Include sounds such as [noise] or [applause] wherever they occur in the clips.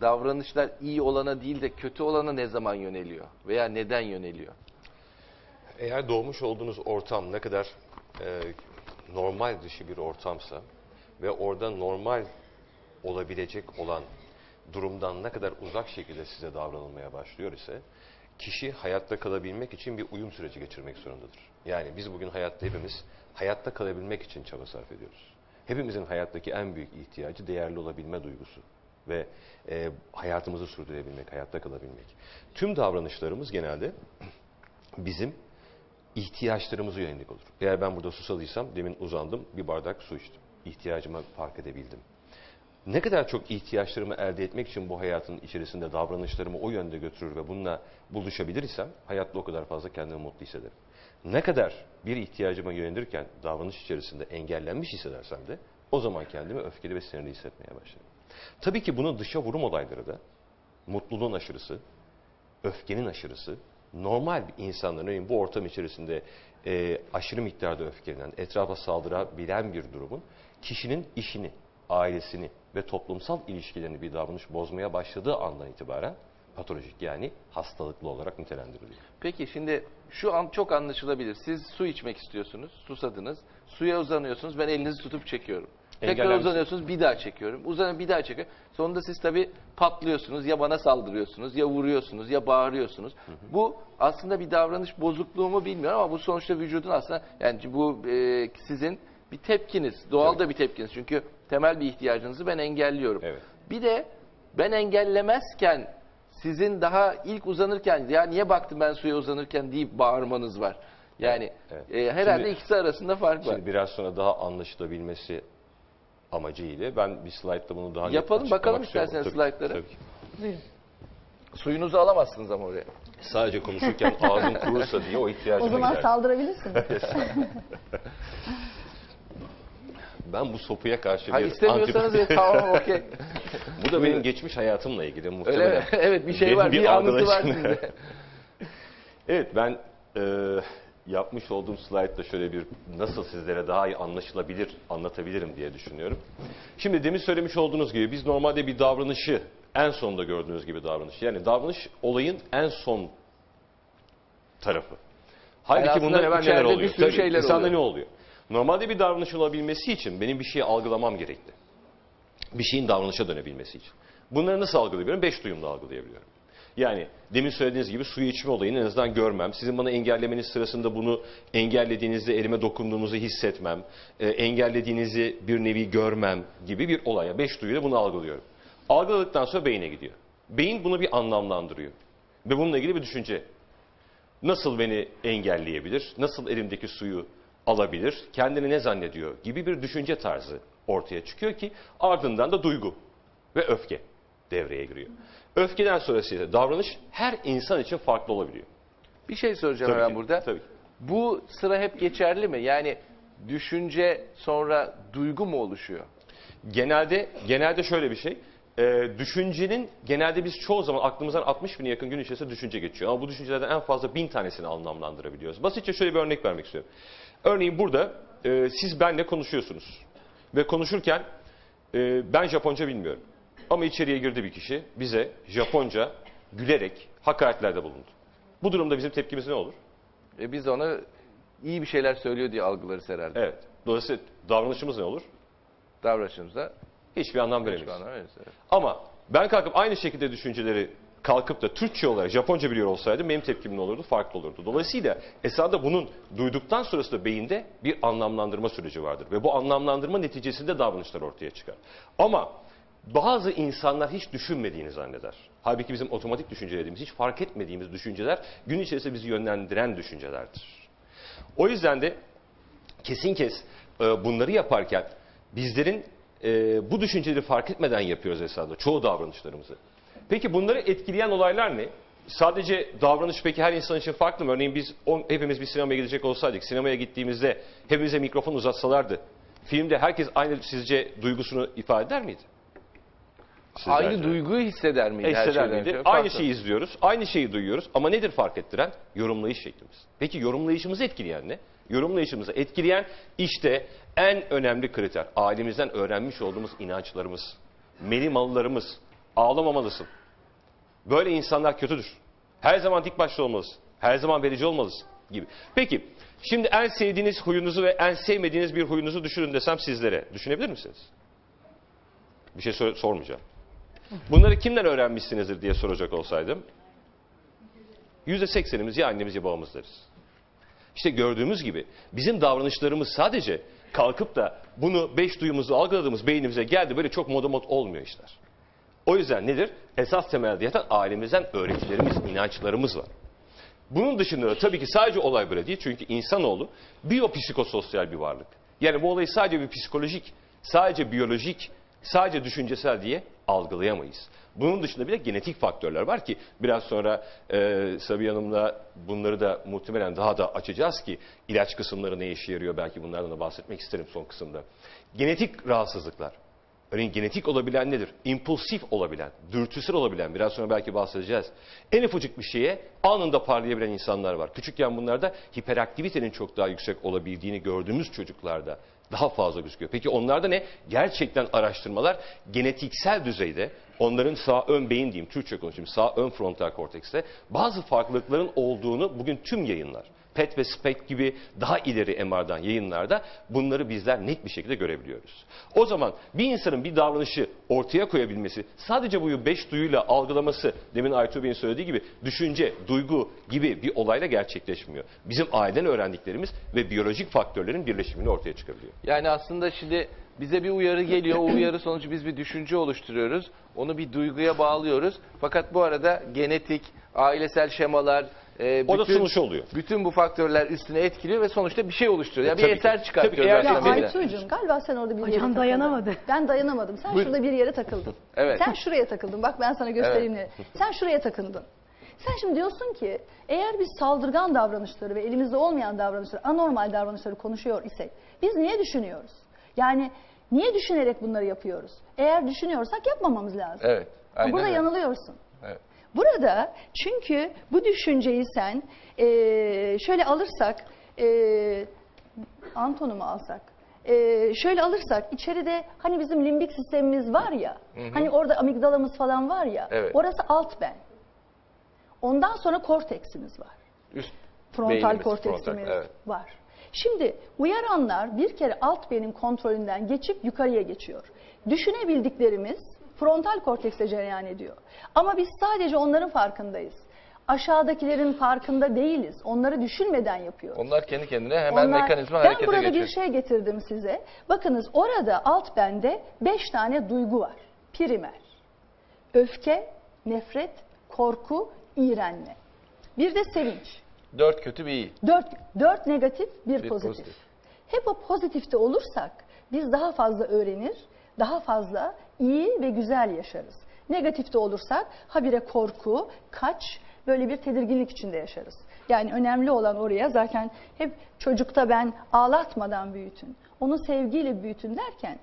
davranışlar iyi olana değil de kötü olana ne zaman yöneliyor? Veya neden yöneliyor? Eğer doğmuş olduğunuz ortam ne kadar e, normal dışı bir ortamsa ve orada normal olabilecek olan durumdan ne kadar uzak şekilde size davranılmaya başlıyor ise kişi hayatta kalabilmek için bir uyum süreci geçirmek zorundadır. Yani biz bugün hayatta hepimiz hayatta kalabilmek için çaba sarf ediyoruz. Hepimizin hayattaki en büyük ihtiyacı değerli olabilme duygusu ve e, hayatımızı sürdürebilmek, hayatta kalabilmek. Tüm davranışlarımız genelde bizim ihtiyaçlarımıza yönelik olur. Eğer ben burada susadıysam demin uzandım bir bardak su içtim. İhtiyacımı fark edebildim. Ne kadar çok ihtiyaçlarımı elde etmek için bu hayatın içerisinde davranışlarımı o yönde götürür ve bununla buluşabilirsem hayatta o kadar fazla kendimi mutlu hissederim. Ne kadar bir ihtiyacıma yönelirken davranış içerisinde engellenmiş hissedersem de o zaman kendimi öfkeli ve sinirli hissetmeye başlarım. Tabii ki bunun dışa vurum olayları da mutluluğun aşırısı, öfkenin aşırısı, normal insanların örneğin bu ortam içerisinde e, aşırı miktarda öfkelenen, etrafa saldırabilen bir durumun kişinin işini, ailesini ve toplumsal ilişkilerini bir davranış bozmaya başladığı andan itibaren patolojik yani hastalıklı olarak nitelendiriliyor. Peki şimdi şu an çok anlaşılabilir. Siz su içmek istiyorsunuz, susadınız. Suya uzanıyorsunuz, ben elinizi tutup çekiyorum. Tekrar uzanıyorsunuz, bir daha çekiyorum. Uzanıp bir daha çekiyorum. Sonunda siz tabii patlıyorsunuz. Ya bana saldırıyorsunuz, ya vuruyorsunuz, ya bağırıyorsunuz. Bu aslında bir davranış bozukluğu mu bilmiyorum ama bu sonuçta vücudun aslında yani bu e, sizin bir tepkiniz. Doğal Tabii. da bir tepkiniz. Çünkü temel bir ihtiyacınızı ben engelliyorum. Evet. Bir de ben engellemezken sizin daha ilk uzanırken ya niye baktım ben suya uzanırken deyip bağırmanız var. Yani Evet. e, herhalde Şimdi- ikisi arasında fark var. Şimdi biraz sonra daha anlaşılabilmesi amacıyla ben bir slaytta bunu daha Yapalım, bakalım isterseniz slaytları. tabii ki. Buyurun. Suyunuzu alamazsınız ama oraya. Sadece konuşurken [laughs] ağzım kurursa diye o ihtiyacıma O zaman gider. saldırabilirsiniz. [laughs] Ben bu sopuya karşı Ha bir istemiyorsanız antip- e, tamam okey. [laughs] Bu da benim geçmiş hayatımla ilgili Öyle muhtemelen. mi? evet bir şey Benim var. Bir, anısı var arkadaşım- sizde. Evet ben e, yapmış olduğum slaytta şöyle bir nasıl sizlere daha iyi anlaşılabilir anlatabilirim diye düşünüyorum. Şimdi demin söylemiş olduğunuz gibi biz normalde bir davranışı en sonda gördüğünüz gibi davranış. Yani davranış olayın en son tarafı. Halbuki bundan evvel neler içeride bir oluyor? sürü şeyler insanda oluyor. ne oluyor? Normalde bir davranış olabilmesi için benim bir şeyi algılamam gerekli. Bir şeyin davranışa dönebilmesi için. Bunları nasıl algılayabiliyorum? Beş duyumla algılayabiliyorum. Yani demin söylediğiniz gibi suyu içme olayını en azından görmem. Sizin bana engellemeniz sırasında bunu engellediğinizde elime dokunduğunuzu hissetmem. e, engellediğinizi bir nevi görmem gibi bir olay. Yani beş duyuyla bunu algılıyorum. Algıladıktan sonra beyine gidiyor. Beyin bunu bir anlamlandırıyor. Ve bununla ilgili bir düşünce nasıl beni engelleyebilir, nasıl elimdeki suyu alabilir, kendini ne zannediyor gibi bir düşünce tarzı ortaya çıkıyor ki ardından da duygu ve öfke devreye giriyor. Öfkeden sonrası ise davranış her insan için farklı olabiliyor. Bir şey soracağım Tabii hemen ki, burada. tabii ki. Bu sıra hep geçerli mi? Yani düşünce sonra duygu mu oluşuyor? Genelde genelde şöyle bir şey. e, düşüncenin genelde biz çoğu zaman aklımızdan 60 bine yakın gün içerisinde düşünce geçiyor. Ama bu düşüncelerden en fazla bin tanesini anlamlandırabiliyoruz. Basitçe şöyle bir örnek vermek istiyorum. Örneğin burada e, siz benle konuşuyorsunuz. Ve konuşurken e, ben Japonca bilmiyorum. Ama içeriye girdi bir kişi bize Japonca gülerek hakaretlerde bulundu. Bu durumda bizim tepkimiz ne olur? E biz ona iyi bir şeyler söylüyor diye algılarız herhalde. Evet. Dolayısıyla davranışımız ne olur? Davranışımızda. Hiçbir anlam Hiçbir veremeyiz. anlam veririz, evet. Ama ben kalkıp aynı şekilde düşünceleri kalkıp da Türkçe olarak Japonca biliyor olsaydım benim tepkim ne olurdu? Farklı olurdu. Dolayısıyla esasında bunun duyduktan sonrasında beyinde bir anlamlandırma süreci vardır. Ve bu anlamlandırma neticesinde davranışlar ortaya çıkar. Ama bazı insanlar hiç düşünmediğini zanneder. Halbuki bizim otomatik düşüncelerimiz, hiç fark etmediğimiz düşünceler gün içerisinde bizi yönlendiren düşüncelerdir. O yüzden de kesin kes e, bunları yaparken bizlerin e, bu düşünceleri fark etmeden yapıyoruz esasında çoğu davranışlarımızı. Peki bunları etkileyen olaylar ne? Sadece davranış peki her insan için farklı mı? Örneğin biz on- hepimiz bir sinemaya gidecek olsaydık, sinemaya gittiğimizde hepimize mikrofon uzatsalardı, filmde herkes aynı sizce duygusunu ifade eder miydi? Aynı Sizlerce. duyguyu hisseder miydi? her Hisseder şeyden miydi? Aynı şeyi izliyoruz, aynı şeyi duyuyoruz ama nedir fark ettiren? Yorumlayış şeklimiz. Peki yorumlayışımızı etkileyen ne? Yorumlayışımızı etkileyen işte en önemli kriter. Ailemizden öğrenmiş olduğumuz inançlarımız, melimalılarımız, Ağlamamalısın. Böyle insanlar kötüdür. Her zaman dik başlı olmalısın. Her zaman verici olmalısın gibi. Peki şimdi en sevdiğiniz huyunuzu ve en sevmediğiniz bir huyunuzu düşünün desem sizlere. Düşünebilir misiniz? Bir şey sor- sormayacağım. Bunları kimden öğrenmişsinizdir diye soracak olsaydım. Yüzde seksenimiz ya annemiz ya babamız deriz. İşte gördüğümüz gibi bizim davranışlarımız sadece kalkıp da bunu beş duyumuzu algıladığımız beynimize geldi böyle çok modamot olmuyor işler. O yüzden nedir? Esas temelde yatan ailemizden öğretilerimiz, inançlarımız var. Bunun dışında da tabii ki sadece olay böyle değil. Çünkü insanoğlu biyopsikososyal bir varlık. Yani bu olayı sadece bir psikolojik, sadece biyolojik, sadece düşüncesel diye algılayamayız. Bunun dışında bir de genetik faktörler var ki biraz sonra e, Sabiha Hanım'la bunları da muhtemelen daha da açacağız ki ilaç kısımları ne işe yarıyor belki bunlardan da bahsetmek isterim son kısımda. Genetik rahatsızlıklar. Örneğin genetik olabilen nedir? İmpulsif olabilen, dürtüsel olabilen, biraz sonra belki bahsedeceğiz. En ufacık bir şeye anında parlayabilen insanlar var. Küçükken bunlarda hiperaktivitenin çok daha yüksek olabildiğini gördüğümüz çocuklarda daha fazla gözüküyor. Peki onlarda ne? Gerçekten araştırmalar genetiksel düzeyde onların sağ ön beyin diyeyim, Türkçe konuşayım, sağ ön frontal kortekste bazı farklılıkların olduğunu bugün tüm yayınlar. PET ve SPECT gibi daha ileri MR'dan yayınlarda bunları bizler net bir şekilde görebiliyoruz. O zaman bir insanın bir davranışı ortaya koyabilmesi, sadece bu beş duyuyla algılaması, demin Aytu Bey'in söylediği gibi düşünce, duygu gibi bir olayla gerçekleşmiyor. Bizim aileden öğrendiklerimiz ve biyolojik faktörlerin birleşimini ortaya çıkabiliyor. Yani aslında şimdi bize bir uyarı geliyor. O uyarı sonucu biz bir düşünce oluşturuyoruz. Onu bir duyguya bağlıyoruz. Fakat bu arada genetik, ailesel şemalar, e, O da sonuç oluyor. Bütün bu faktörler üstüne etkiliyor ve sonuçta bir şey oluşturuyor. Yani Tabii bir eser ki. çıkartıyoruz Tabii Tabii. böyle. Aytuğ'cum galiba sen orada bir yere Hocam takıldın. dayanamadı. Ben dayanamadım. Sen Buyurun. şurada bir yere takıldın. [laughs] Evet. Sen şuraya takıldın. Bak ben sana göstereyim ne. Sen şuraya takıldın. Sen şimdi diyorsun ki eğer biz saldırgan davranışları ve elimizde olmayan davranışları, anormal davranışları konuşuyor isek biz niye düşünüyoruz? Yani niye düşünerek bunları yapıyoruz? Eğer düşünüyorsak yapmamamız lazım. Evet. Aynen Burada öyle. yanılıyorsun. Burada çünkü bu düşünceyi sen eee, şöyle alırsak, eee Anton'u mu alsak? Eee, şöyle alırsak içeride hani bizim limbik sistemimiz var ya, hani orada amigdalamız falan var ya, Evet. orası alt ben. Ondan sonra korteksimiz var. Üst Frontal beynimiz, korteksimiz frontal, evet. var. Şimdi uyaranlar bir kere alt beyin kontrolünden geçip yukarıya geçiyor. Düşünebildiklerimiz frontal kortekste cereyan ediyor. Ama biz sadece onların farkındayız. Aşağıdakilerin farkında değiliz. Onları düşünmeden yapıyoruz. Onlar kendi kendine hemen Onlar- mekanizma ben harekete burada geçiyor. bir şey getirdim size. Bakınız orada alt bende beş tane duygu var. Primer, öfke, nefret, korku, iğrenme. Bir de sevinç. Dört kötü bir iyi. Dört, dört negatif, bir, Bir pozitif. pozitif. Hep o pozitifte olursak biz daha fazla öğrenir, daha fazla iyi ve güzel yaşarız. Negatifte olursak habire korku, kaç, böyle bir tedirginlik içinde yaşarız. Yani önemli olan oraya zaten hep çocukta ben ağlatmadan büyütün, onu sevgiyle büyütün derken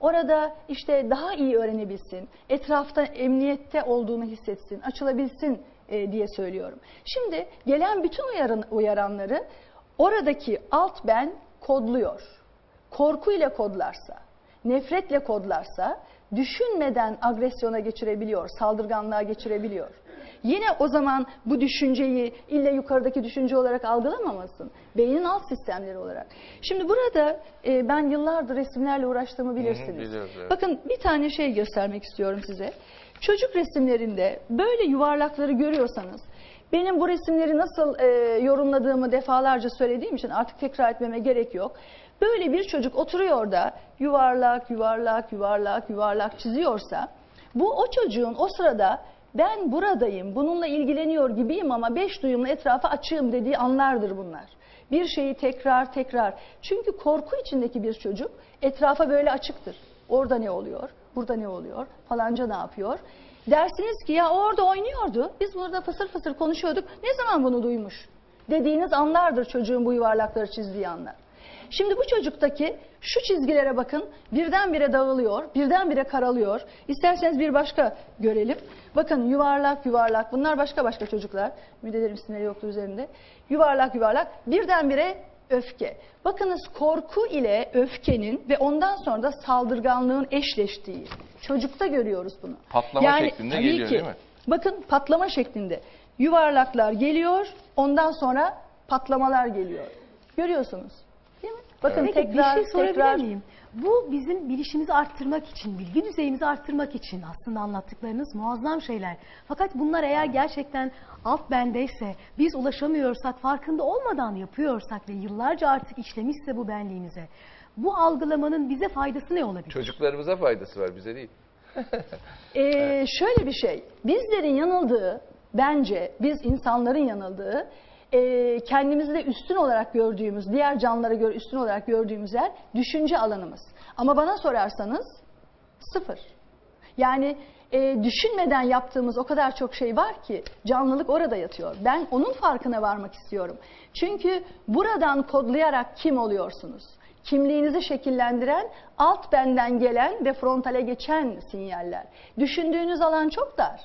orada işte daha iyi öğrenebilsin, etrafta emniyette olduğunu hissetsin, açılabilsin e, diye söylüyorum. Şimdi gelen bütün uyaran, uyaranları oradaki alt ben kodluyor. Korkuyla kodlarsa, nefretle kodlarsa düşünmeden agresyona geçirebiliyor, saldırganlığa geçirebiliyor. Yine o zaman bu düşünceyi ille yukarıdaki düşünce olarak algılamamasın. Beynin alt sistemleri olarak. Şimdi burada e, ben yıllardır resimlerle uğraştığımı bilirsiniz. biliyoruz, evet. Bakın bir tane şey göstermek istiyorum size. Çocuk resimlerinde böyle yuvarlakları görüyorsanız benim bu resimleri nasıl e, yorumladığımı defalarca söylediğim için artık tekrar etmeme gerek yok. Böyle bir çocuk oturuyor da yuvarlak, yuvarlak, yuvarlak, yuvarlak çiziyorsa bu o çocuğun o sırada ben buradayım, bununla ilgileniyor gibiyim ama beş duyumla etrafa açığım dediği anlardır bunlar. Bir şeyi tekrar tekrar. Çünkü korku içindeki bir çocuk etrafa böyle açıktır. Orada ne oluyor? Burada ne oluyor? Falanca ne yapıyor? Dersiniz ki ya orada oynuyordu. Biz burada fısır fısır konuşuyorduk. Ne zaman bunu duymuş? Dediğiniz anlardır çocuğun bu yuvarlakları çizdiği anlar. Şimdi bu çocuktaki şu çizgilere bakın birdenbire dağılıyor, birdenbire karalıyor. İsterseniz bir başka görelim. Bakın yuvarlak yuvarlak bunlar başka başka çocuklar. Müdelerin isimleri yoktu üzerinde. Yuvarlak yuvarlak birdenbire öfke. Bakınız korku ile öfkenin ve ondan sonra da saldırganlığın eşleştiği. Çocukta görüyoruz bunu. Patlama şeklinde tabii geliyor, ki, değil mi? Bakın patlama şeklinde. Yuvarlaklar geliyor, ondan sonra patlamalar geliyor. Görüyorsunuz. Bakın Peki tekrar bir şey sorabilir tekrar miyim? Bu bizim bilişimizi arttırmak için, bilgi düzeyimizi arttırmak için aslında anlattıklarınız muazzam şeyler. Fakat bunlar eğer gerçekten alt bendeyse, biz ulaşamıyorsak, farkında olmadan yapıyorsak ve yıllarca artık işlemişse bu benliğimize, bu algılamanın bize faydası ne olabilir? Çocuklarımıza faydası var bize değil. [laughs] Ee, şöyle bir şey, bizlerin yanıldığı, bence biz insanların yanıldığı, e, kendimizi de üstün olarak gördüğümüz, diğer canlılara göre üstün olarak gördüğümüz yer düşünce alanımız. Ama bana sorarsanız sıfır. Yani e, düşünmeden yaptığımız o kadar çok şey var ki canlılık orada yatıyor. Ben onun farkına varmak istiyorum. Çünkü buradan kodlayarak kim oluyorsunuz? Kimliğinizi şekillendiren alt benden gelen ve frontale geçen sinyaller. Düşündüğünüz alan çok dar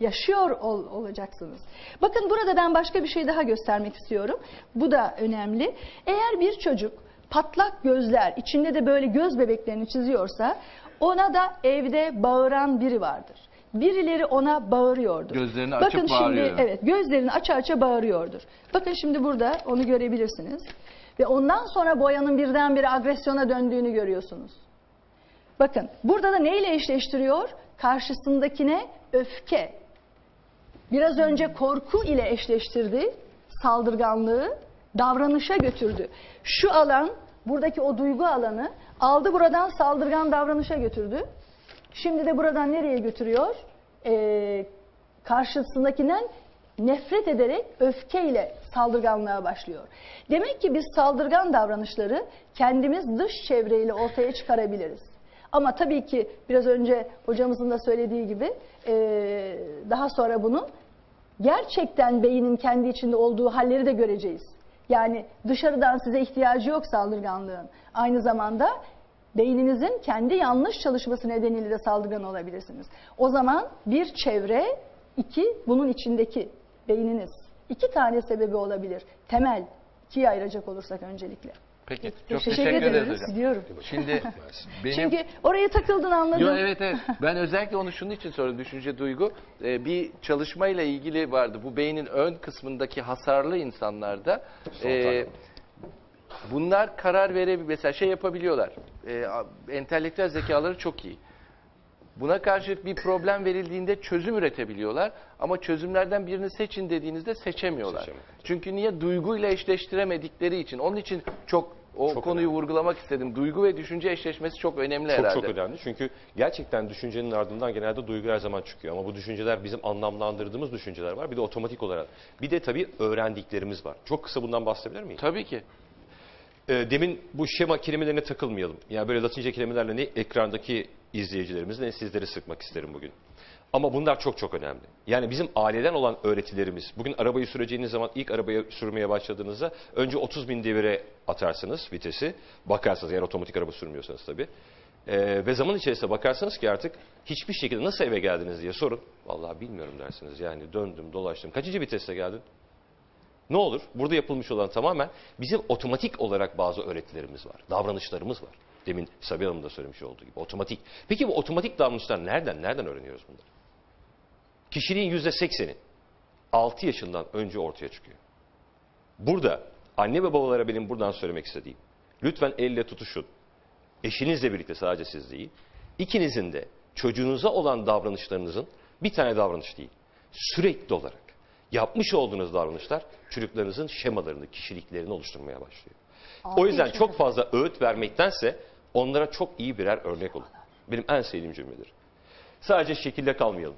yaşıyor ol- olacaksınız. Bakın burada ben başka bir şey daha göstermek istiyorum. Bu da önemli. Eğer bir çocuk patlak gözler, içinde de böyle göz bebeklerini çiziyorsa ona da evde bağıran biri vardır. Birileri ona bağırıyordur. Gözlerini açıp Bakın bağırıyor. şimdi evet gözlerini aça aça bağırıyordur. Bakın şimdi burada onu görebilirsiniz. Ve ondan sonra boyanın birdenbire agresyona döndüğünü görüyorsunuz. Bakın burada da neyle eşleştiriyor? Karşısındakine öfke. Biraz önce korku ile eşleştirdi. Saldırganlığı davranışa götürdü. Şu alan, buradaki o duygu alanı aldı buradan saldırgan davranışa götürdü. Şimdi de buradan nereye götürüyor? Ee, karşısındakinden nefret ederek öfkeyle saldırganlığa başlıyor. Demek ki biz saldırgan davranışları kendimiz dış çevreyle ortaya çıkarabiliriz. Ama tabii ki biraz önce hocamızın da söylediği gibi eee, daha sonra bunu gerçekten beynin kendi içinde olduğu halleri de göreceğiz. Yani dışarıdan size ihtiyacı yok saldırganlığın. Aynı zamanda beyninizin kendi yanlış çalışması nedeniyle de saldırgan olabilirsiniz. O zaman bir çevre, iki bunun içindeki beyniniz. İki tane sebebi olabilir. Temel, ikiye ayıracak olursak öncelikle. Peki. Çok Teşekkür, teşekkür, ederiz ederiz. hocam. Biliyorum. Şimdi [laughs] benim Çünkü oraya takıldın anladım. Yo, evet evet. [laughs] Ben özellikle onu şunun için sordum. Düşünce duygu. Ee, bir çalışmayla ilgili vardı. Bu beynin ön kısmındaki hasarlı insanlarda e, bunlar karar verebilir. Mesela şey yapabiliyorlar. E, entelektüel zekaları çok iyi. Buna karşı bir problem verildiğinde çözüm üretebiliyorlar. Ama çözümlerden birini seçin dediğinizde seçemiyorlar. Seçemiyor. Çünkü niye? Duyguyla eşleştiremedikleri için. Onun için çok o Çok konuyu önemli. vurgulamak istedim. Duygu ve düşünce eşleşmesi çok önemli Çok herhalde. çok önemli çünkü gerçekten düşüncenin ardından genelde duygu her zaman çıkıyor. Ama bu düşünceler bizim anlamlandırdığımız düşünceler var. Bir de otomatik olarak. Bir de tabii öğrendiklerimiz var. Çok kısa bundan bahsedebilir miyim? Tabii ki. Ee, demin bu şema kelimelerine takılmayalım. Yani böyle latince kelimelerle ne ekrandaki izleyicilerimiz ne sizleri sıkmak isterim bugün. Ama bunlar çok çok önemli. Yani bizim aileden olan öğretilerimiz. Bugün arabayı süreceğiniz zaman ilk arabayı sürmeye başladığınızda önce 30 bin devire atarsınız vitesi. Bakarsınız eğer otomatik araba sürmüyorsanız tabii. Ee, ve zaman içerisinde bakarsanız ki artık hiçbir şekilde nasıl eve geldiniz diye sorun. Vallahi bilmiyorum dersiniz. Yani döndüm dolaştım. Kaçıncı viteste geldin? Ne olur? Burada yapılmış olan tamamen bizim otomatik olarak bazı öğretilerimiz var. Davranışlarımız var. Demin Sabiha Hanım da söylemiş olduğu gibi. Otomatik. Peki bu otomatik davranışlar nereden? Nereden öğreniyoruz bunları? Kişiliğin yüzde sekseni 6 yaşından önce ortaya çıkıyor. Burada anne ve babalara benim buradan söylemek istediğim. Lütfen elle tutuşun. Eşinizle birlikte sadece siz değil. İkinizin de çocuğunuza olan davranışlarınızın bir tane davranış değil. Sürekli olarak yapmış olduğunuz davranışlar çocuklarınızın şemalarını, kişiliklerini oluşturmaya başlıyor. O yüzden çok fazla öğüt vermektense onlara çok iyi birer örnek olun. Benim en sevdiğim cümledir. Sadece şekilde kalmayalım.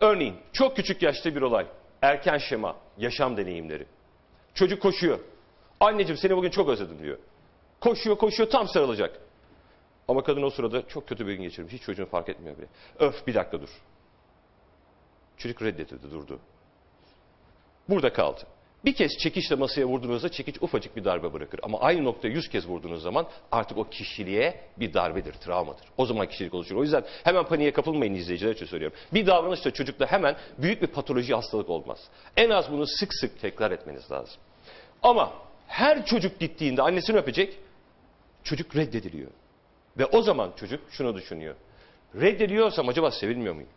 Örneğin çok küçük yaşta bir olay. Erken şema, yaşam deneyimleri. Çocuk koşuyor. Anneciğim seni bugün çok özledim diyor. Koşuyor koşuyor tam sarılacak. Ama kadın o sırada çok kötü bir gün geçirmiş. Hiç çocuğunu fark etmiyor bile. Öf bir dakika dur. Çocuk reddedildi durdu. Burada kaldı. Bir kez çekiçle masaya vurduğunuzda çekiç ufacık bir darbe bırakır. Ama aynı noktaya yüz kez vurduğunuz zaman artık o kişiliğe bir darbedir, travmadır. O zaman kişilik oluşur. O yüzden hemen paniğe kapılmayın izleyiciler için söylüyorum. Bir davranışta çocukta hemen büyük bir patoloji hastalık olmaz. En az bunu sık sık tekrar etmeniz lazım. Ama Her çocuk gittiğinde annesini öpecek, çocuk reddediliyor. Ve o zaman çocuk şunu düşünüyor. Reddediliyorsam acaba sevilmiyor muyum?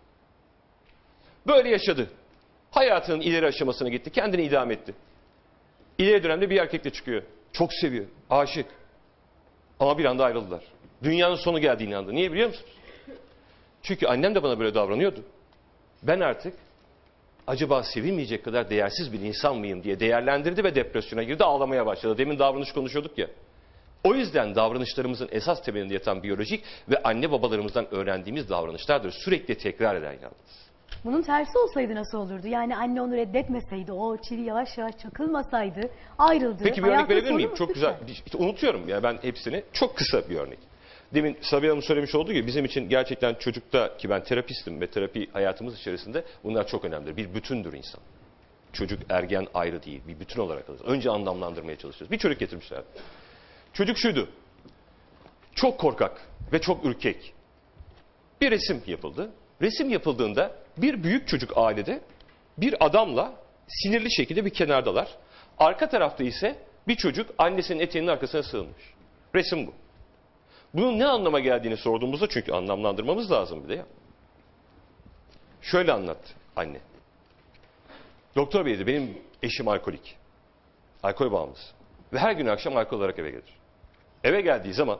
Böyle yaşadı. Hayatının ileri aşamasına gitti. Kendini idam etti. İleri dönemde bir erkekle çıkıyor. Çok seviyor. Aşık. Ama bir anda ayrıldılar. Dünyanın sonu geldiğini inandı. Niye biliyor musunuz? Çünkü annem de bana böyle davranıyordu. Ben artık acaba sevilmeyecek kadar değersiz bir insan mıyım diye değerlendirdi ve depresyona girdi ağlamaya başladı. Demin davranış konuşuyorduk ya. O yüzden davranışlarımızın esas temelinde yatan biyolojik ve anne babalarımızdan öğrendiğimiz davranışlardır. Sürekli tekrar eden yalnız. Bunun tersi olsaydı nasıl olurdu? Yani anne onu reddetmeseydi, o çivi yavaş yavaş çakılmasaydı, ayrıldı. Peki bir örnek verebilir miyim? Çok güzel. İşte unutuyorum yani ben hepsini. Çok kısa bir örnek. Demin Sabiha Hanım söylemiş olduğu gibi bizim için gerçekten çocukta ki ben terapistim ve terapi hayatımız içerisinde bunlar çok önemlidir. Bir bütündür insan. Çocuk ergen ayrı değil. Bir bütün olarak alırız. Önce anlamlandırmaya çalışıyoruz. Bir çocuk getirmişler. Çocuk şuydu. Çok korkak ve çok ürkek. Bir resim yapıldı. Resim yapıldığında bir büyük çocuk ailede bir adamla sinirli şekilde bir kenardalar. Arka tarafta ise bir çocuk annesinin eteğinin arkasına sığınmış. Resim bu. Bunun ne anlama geldiğini sorduğumuzda çünkü anlamlandırmamız lazım bir de ya. Şöyle anlattı anne. Doktor bey benim eşim alkolik. Alkol bağımlısı. Ve her gün akşam alkol olarak eve gelir. Eve geldiği zaman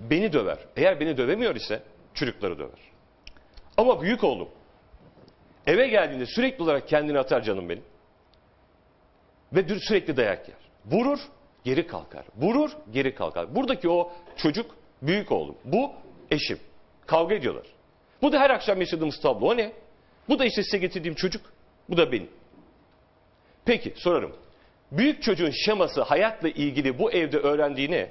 beni döver. Eğer beni dövemiyor ise çocukları döver. Ama büyük oğlum eve geldiğinde sürekli olarak kendini atar canım benim. Ve sürekli dayak yer. Vurur, geri kalkar. Vurur, geri kalkar. Buradaki o çocuk büyük oğlum. Bu eşim. Kavga ediyorlar. Bu da her akşam yaşadığımız tablo. O ne? Bu da işte size getirdiğim çocuk. Bu da benim. Peki sorarım. Büyük çocuğun şeması hayatla ilgili bu evde öğrendiği ne?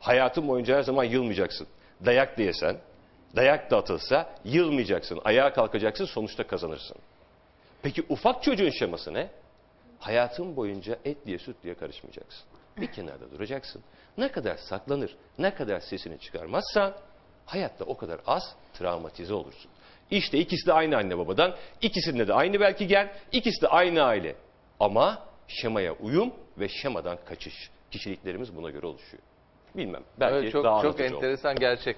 Hayatın boyunca her zaman yılmayacaksın. Dayak da yesen, dayak da atılsa yılmayacaksın. Ayağa kalkacaksın sonuçta kazanırsın. Peki ufak çocuğun şeması ne? Hayatın boyunca et diye süt diye karışmayacaksın. Bir kenarda duracaksın. Ne kadar saklanır, ne kadar sesini çıkarmazsan hayatta o kadar az travmatize olursun. İşte ikisi de aynı anne babadan, ikisinde de aynı belki gen, ikisi de aynı aile. Ama şemaya uyum ve şemadan kaçış. Kişiliklerimiz buna göre oluşuyor. Bilmem. Belki Evet, çok daha çok anlatıcı oldu. enteresan gerçek.